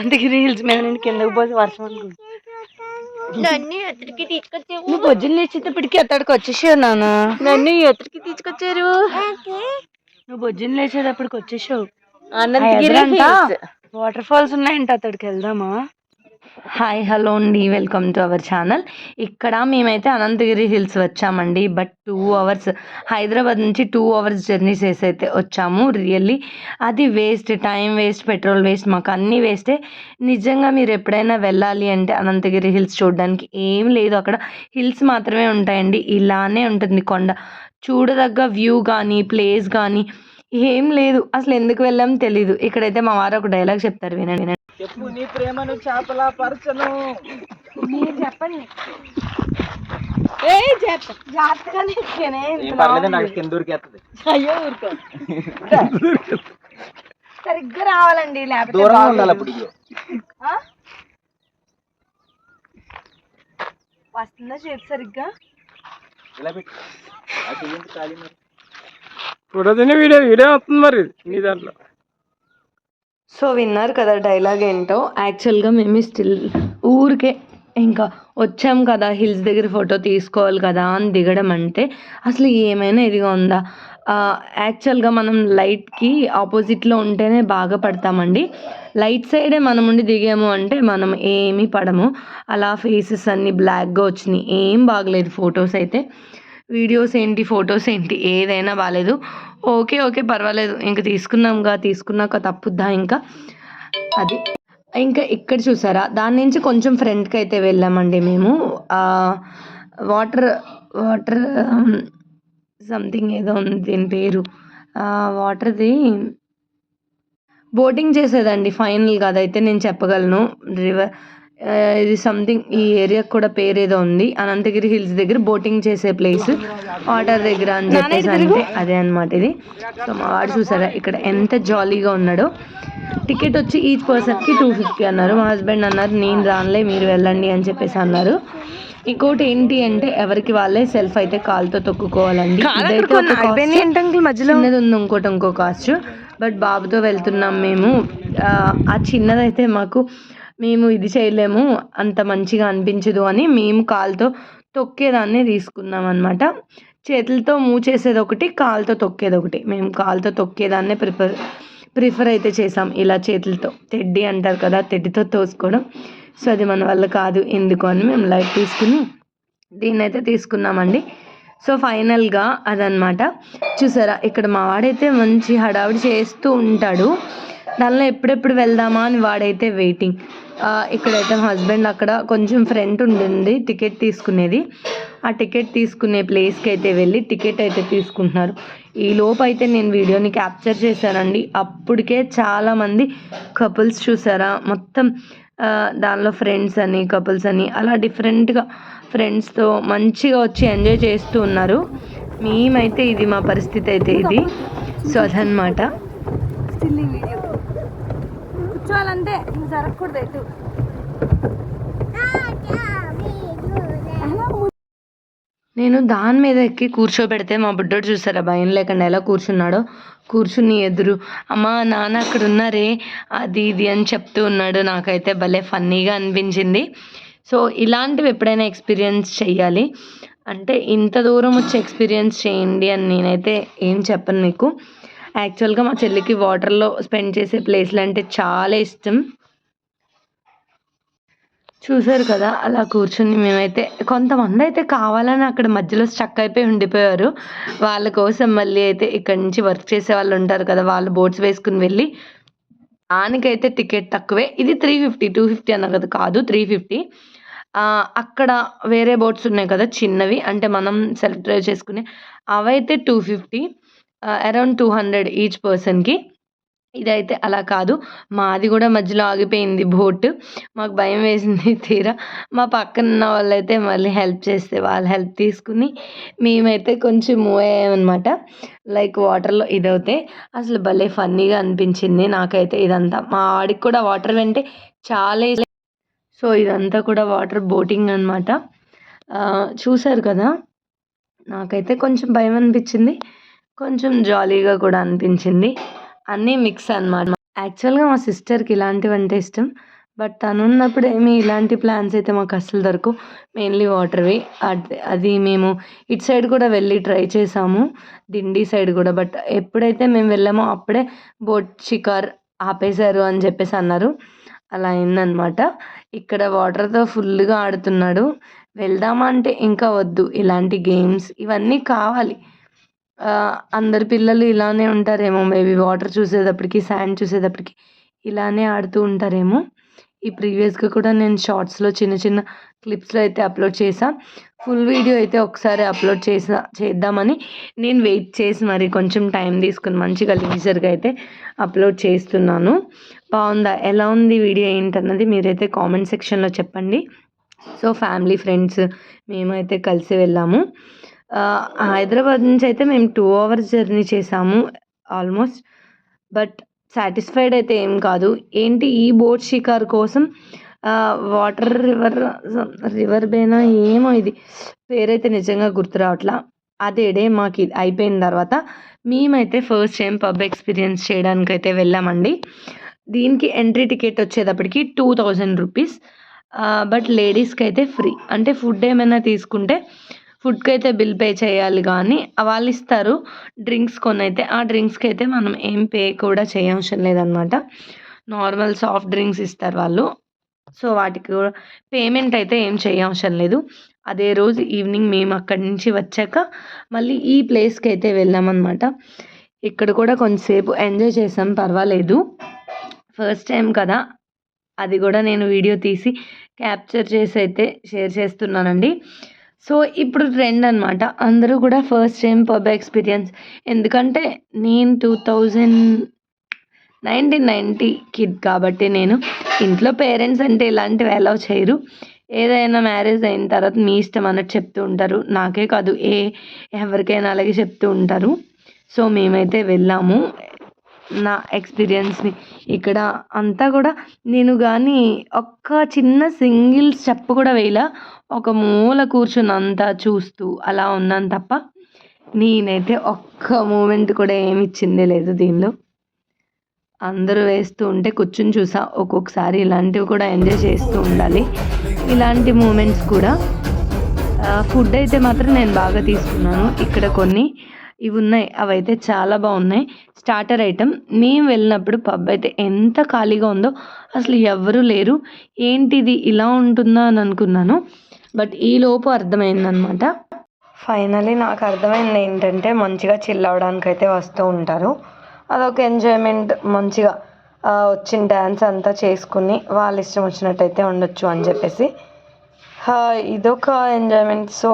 అందుకే రీల్స్ మీద నేను కిందకు పోసి వర్షం అనుకుంటా నన్ను ఎక్కడికి తీసుకొచ్చావు. నువ్వు పొద్దున్న లేచేటప్పటికి అతడికి వచ్చేసావు నాన్న. నన్ను ఎక్కడికి తీసుకొచ్చారు. నువ్వు పొద్దున్న లేచేటప్పటికి వచ్చేసావు. అనంతగిరి. వాటర్ ఫాల్స్ ఉన్నాయంట అతడికి వెళ్దామా? హాయ్ హలో అండి. వెల్కమ్ టు అవర్ ఛానల్ ఇక్కడ మేమైతే అనంతగిరి హిల్స్ వచ్చామండి. బట్ టూ అవర్స్ హైదరాబాద్ నుంచి టూ అవర్స్ జర్నీ చేసి అయితే వచ్చాము. రియల్లీ అది waste time waste petrol waste మాకు అన్నీ వేస్టే నిజంగా మీరు ఎప్పుడైనా వెళ్ళాలి అంటే అనంతగిరి హిల్స్ చూడడానికి ఏం లేదు. అక్కడ హిల్స్ మాత్రమే ఉంటాయండి. ఇలానే ఉంటుంది కొండ. చూడదగ్గ వ్యూ కానీ ప్లేస్ కానీ ఏం లేదు. అసలు ఎందుకు వెళ్ళాం తెలీదు. ఇక్కడైతే మా వారు ఒక డైలాగ్ చెప్తారు వినండి వినండి. చెప్పు నీ ప్రేమను చేపల పరచను. మీరు చెప్పండి. ఏ పర్లేదు నాకు కింద దూరికేస్తుంది అయ్యో ఊరుకో. సరిగ్గా రావాలండి లేకపోతే దూరంగా బాగోదు. ఉండాలి అప్పుడు ఇగో. ఆ? వస్తుందా చేతి సరిగ్గా? ఇలా పెట్టు. ఆ చెయ్యండి ఖాళీ మరి? ఫోటో తినే వీడియో వీడియో వస్తుంది మరి నీ దాంట్లో. సో విన్నారు కదా డైలాగ్ ఏంటో. యాక్చువల్గా మేము స్టిల్ ఊరికే ఇంకా వచ్చాం కదా హిల్స్ దగ్గర ఫోటో తీసుకోవాలి కదా అని దిగడం అంటే అసలు ఏమైనా ఇదిగా ఉందా? యాక్చువల్గా మనం లైట్కి ఆపోజిట్లో ఉంటేనే బాగా పడతామండి. లైట్ సైడే మనం ఉండి దిగాము అంటే మనం ఏమీ పడము. అలా ఫేసెస్ అన్నీ బ్లాక్గా వచ్చినాయి. ఏం బాగలేదు ఫొటోస్ అయితే. వీడియోస్ ఏంటి ఫొటోస్ ఏంటి ఏదైనా బాగాలేదు ఓకే ఓకే పర్వాలేదు. ఇంకా తీసుకున్నాంగా తీసుకున్నాక తప్పుద్దా ఇంకా? అది. ఇంకా ఇక్కడ చూసారా? దాని నుంచి కొంచెం ఫ్రంట్కి అయితే వెళ్ళామండి మేము. వాటర్ వాటర్ సంథింగ్ ఏదో ఉంది దీని పేరు. వాటర్ది బోటింగ్ చేసేదండి ఫైనల్గా. అదైతే నేను చెప్పగలను. రివర్ ఇది సంథింగ్ ఈ ఏరియాకి కూడా పేరు ఏదో ఉంది. అనంతగిరి హిల్స్ దగ్గర బోటింగ్ చేసే ప్లేస్ వాటర్ దగ్గర అని చెప్పేసి అంటే అదే అనమాట ఇది. సో మా వాడు చూసారా ఇక్కడ ఎంత జాలీగా ఉన్నాడో. టికెట్ వచ్చి ఈచ్ పర్సన్కి టూ ఫిఫ్టీ అన్నారు. మా హస్బెండ్ అన్నారు నేను రానులే మీరు వెళ్ళండి అని చెప్పేసి అన్నారు. ఇంకోటి ఏంటి అంటే ఎవరికి వాళ్ళే సెల్ఫ్ అయితే కాలుతో తొక్కుకోవాలండి. చిన్నది ఉంది ఇంకోటి ఇంకో కాస్ట్ బట్ బాబుతో వెళ్తున్నాం మేము. ఆ చిన్నదైతే మాకు మేము ఇది చేయలేము అంత మంచిగా అనిపించదు అని మేము కాలుతో తొక్కేదాన్ని తీసుకున్నాం అనమాట చేతులతో మూవ్ చేసేది ఒకటి కాలుతో తొక్కేది ఒకటి మేము కాలుతో తొక్కేదాన్నే ప్రిఫర్ ప్రిఫర్ అయితే చేసాం ఇలా చేతులతో. తెడ్డి అంటారు కదా తెడ్డితో తోసుకోవడం. సో అది మన వల్ల కాదు. ఎందుకు అని మేము లైట్ తీసుకుని దీన్ని అయితే తీసుకున్నామండి. సో ఫైనల్గా అదనమాట చూసారా ఇక్కడ మా వాడైతే మంచి హడావిడి చేస్తూ ఉంటాడు. దానిలో ఎప్పుడెప్పుడు వెళ్దామా అని వాడైతే వెయిటింగ్ ఇక్కడైతే హస్బెండ్ అక్కడ కొంచెం ఫ్రంట్ ఉండింది టికెట్ తీసుకునేది. ఆ టికెట్ తీసుకునే ప్లేస్కి అయితే వెళ్ళి టికెట్ అయితే తీసుకుంటున్నారు. ఈ లోపు అయితే నేను వీడియోని క్యాప్చర్ చేశానండి. అప్పటికే చాలామంది కపుల్స్ చూసారా? మొత్తం దానిలో ఫ్రెండ్స్ అని కపుల్స్ అని అలా డిఫరెంట్గా ఫ్రెండ్స్తో మంచిగా వచ్చి ఎంజాయ్ చేస్తూ ఉన్నారు. మేమైతే ఇది మా పరిస్థితి అయితే ఇది. సో అదనమాట కూర్చోవాలంటే జరగకూడదు ఎటు. నేను దాని మీద ఎక్కి కూర్చోబెడితే మా బుడ్డోడు చూసారా? భయం లేకుండా ఎలా కూర్చున్నాడో? కూర్చుని ఎదురు. అమ్మ నాన్న అక్కడ ఉన్నారే. అది ఇది అని చెప్తూ ఉన్నాడు. నాకైతే భలే ఫన్నీగా అనిపించింది. సో ఇలాంటివి ఎప్పుడైనా ఎక్స్పీరియన్స్ చెయ్యాలి. అంటే ఇంత దూరం వచ్చి ఎక్స్పీరియన్స్ చేయండి అని నేనైతే ఏం చెప్పను మీకు యాక్చువల్గా మా చెల్లికి వాటర్లో స్పెండ్ చేసే ప్లేస్లు అంటే చాలా ఇష్టం. చూసారు కదా అలా కూర్చుని మేమైతే కొంతమంది అయితే కావాలని అక్కడ మధ్యలో స్టక్ అయిపోయి ఉండిపోయారు. వాళ్ళ కోసం మళ్ళీ అయితే ఇక్కడ నుంచి వర్క్ చేసే వాళ్ళు ఉంటారు కదా వాళ్ళు బోట్స్ వేసుకుని వెళ్ళి దానికైతే టికెట్ తక్కువే. ఇది త్రీ ఫిఫ్టీ టూ ఫిఫ్టీ అన్న కదా కాదు త్రీ ఫిఫ్టీ. అక్కడ వేరే బోట్స్ ఉన్నాయి కదా చిన్నవి. అంటే మనం సెల్ఫ్ డ్రైవ్ చేసుకునే అవైతే two fifty. Around two hundred each పర్సన్కి ఇదైతే అలా కాదు. మాది కూడా మధ్యలో ఆగిపోయింది బోట్. మాకు భయం వేసింది తీరా. మా పక్కన ఉన్న వాళ్ళైతే మళ్ళీ హెల్ప్ చేస్తే వాళ్ళు హెల్ప్ తీసుకుని మేమైతే కొంచెం మూవ్ అయ్యామన్నమాట. లైక్ వాటర్లో ఇదవుతే అసలు భలే ఫన్నీగా అనిపించింది నాకైతే ఇదంతా. మా ఆడికి కూడా వాటర్ అంటే చాలా సో ఇదంతా కూడా వాటర్ బోటింగ్ అనమాట చూసారు కదా? నాకైతే కొంచెం భయం అనిపించింది. కొంచెం జాలీగా కూడా అనిపించింది. అన్నీ మిక్స్ అన్నమాట. యాక్చువల్గా మా సిస్టర్కి ఇలాంటివి అంటే ఇష్టం. బట్ తను ఉన్నప్పుడు ఏమి ఇలాంటి ప్లాన్స్ అయితే మాకు అస్సలు దొరకవు మెయిన్లీ వాటర్వి అది అది మేము ఇటు సైడ్ కూడా వెళ్ళి ట్రై చేసాము. దిండి సైడ్ కూడా. బట్ ఎప్పుడైతే మేము వెళ్ళామో అప్పుడే బోట్ షికార్ ఆపేశారు అని చెప్పేసి అన్నారు. అలా అయిందనమాట ఇక్కడ వాటర్తో ఫుల్గా ఆడుతున్నాడు. వెళ్దామా అంటే ఇంకా వద్దు. ఇలాంటి గేమ్స్ ఇవన్నీ కావాలి. అందరి పిల్లలు ఇలానే ఉంటారేమో. మేబీ వాటర్ చూసేటప్పటికి శాండ్ చూసేటప్పటికి ఇలానే ఆడుతూ ఉంటారేమో. ఈ ప్రీవియస్గా కూడా నేను షార్ట్స్లో చిన్న చిన్న క్లిప్స్లో అయితే అప్లోడ్ చేసా ఫుల్ వీడియో అయితే ఒకసారి అప్లోడ్ చేసా చేద్దామని. నేను వెయిట్ చేసి మరి కొంచెం టైం తీసుకుని మంచిగా లీజర్గా అయితే అప్లోడ్ చేస్తున్నాను. బాగుందా? ఎలా ఉంది వీడియో ఏంటన్నది మీరైతే కామెంట్ సెక్షన్లో చెప్పండి. సో ఫ్యామిలీ ఫ్రెండ్స్ మేమైతే కలిసి వెళ్ళాము. హైదరాబాద్ నుంచి అయితే మేము టూ అవర్స్ జర్నీ చేసాము ఆల్మోస్ట్. బట్ సాటిస్ఫైడ్ అయితే ఏం కాదు. ఏంటి ఈ బోట్ షికార్ కోసం వాటర్ రివర్ రివర్ బేనా ఏమో ఇది. పేరైతే నిజంగా గుర్తు రావట్లా. అదే డే మాకు ఇది అయిపోయిన తర్వాత మేమైతే ఫస్ట్ టైం పబ్ ఎక్స్పీరియన్స్ చేయడానికి అయితే వెళ్ళామండి. దీనికి ఎంట్రీ టికెట్ వచ్చేటప్పటికి టూ థౌజండ్ రూపీస్. బట్ లేడీస్కి అయితే ఫ్రీ. అంటే ఫుడ్ ఏమైనా తీసుకుంటే ఫుడ్కి అయితే బిల్ పే చేయాలి కానీ వాళ్ళు ఇస్తారు డ్రింక్స్ కొన్ని అయితే ఆ డ్రింక్స్కి అయితే మనం ఏం పే కూడా చేయవసరం లేదనమాట. నార్మల్ సాఫ్ట్ డ్రింక్స్ ఇస్తారు వాళ్ళు. సో వాటికి కూడా పేమెంట్ అయితే ఏం చేయవసరం లేదు. అదే రోజు ఈవినింగ్ మేము అక్కడి నుంచి వచ్చాక మళ్ళీ ఈ ప్లేస్కి అయితే వెళ్ళామన్నమాట ఇక్కడ కూడా కొంతసేపు ఎంజాయ్ చేసాం పర్వాలేదు. ఫస్ట్ టైం కదా. అది కూడా నేను వీడియో తీసి క్యాప్చర్ చేసి అయితే షేర్ చేస్తున్నానండి. సో ఇప్పుడు ట్రెండ్ అనమాట అందరూ కూడా ఫస్ట్ టైం పబ్ ఎక్స్పీరియన్స్. ఎందుకంటే నేను two thousand nineteen ninety kid కాబట్టి నేను ఇంట్లో పేరెంట్స్ అంటే ఇలాంటివి అలౌ చేయరు. ఏదైనా మ్యారేజ్ అయిన తర్వాత మీ ఇష్టం అన్నట్టు చెప్తూ ఉంటారు. నాకే కాదు ఏ ఎవరికైనా అలాగే చెప్తూ ఉంటారు. సో మేమైతే వెళ్ళాము. నా ఎక్స్పీరియన్స్ని ఇక్కడ అంతా కూడా నేను కానీ ఒక్క చిన్న సింగిల్ స్టెప్ కూడా వేయలా. ఒక మూల కూర్చుని అంతా చూస్తూ అలా ఉన్నాను తప్ప నేనైతే ఒక్క మూమెంట్ కూడా ఏమి ఇచ్చిందే లేదు దీనిలో. అందరూ వేస్తూ ఉంటే కూర్చుని చూసా. ఒక్కొక్కసారి ఇలాంటివి కూడా ఎంజాయ్ చేస్తూ ఉండాలి. ఇలాంటి మూమెంట్స్ కూడా. ఫుడ్ అయితే మాత్రం నేను బాగా తీసుకున్నాను. ఇక్కడ కొన్ని ఇవి ఉన్నాయి అవి అయితే చాలా బాగున్నాయి స్టార్టర్ ఐటమ్ మేము వెళ్ళినప్పుడు పబ్ అయితే ఎంత ఖాళీగా ఉందో అసలు ఎవ్వరూ లేరు. ఏంటిది? ఇలా ఉంటుందా అని అనుకున్నాను. బట్ ఈ లోపు అర్థమైందనమాట ఫైనలీ నాకు అర్థమైంది ఏంటంటే మంచిగా చిల్ అవడానికి అయితే వస్తూ ఉంటారు. అదొక ఎంజాయ్మెంట్ మంచిగా వచ్చిన డ్యాన్స్ అంతా చేసుకుని వాళ్ళ ఇష్టం వచ్చినట్టయితే ఉండొచ్చు అని చెప్పేసి. ఇదొక ఎంజాయ్మెంట్. సో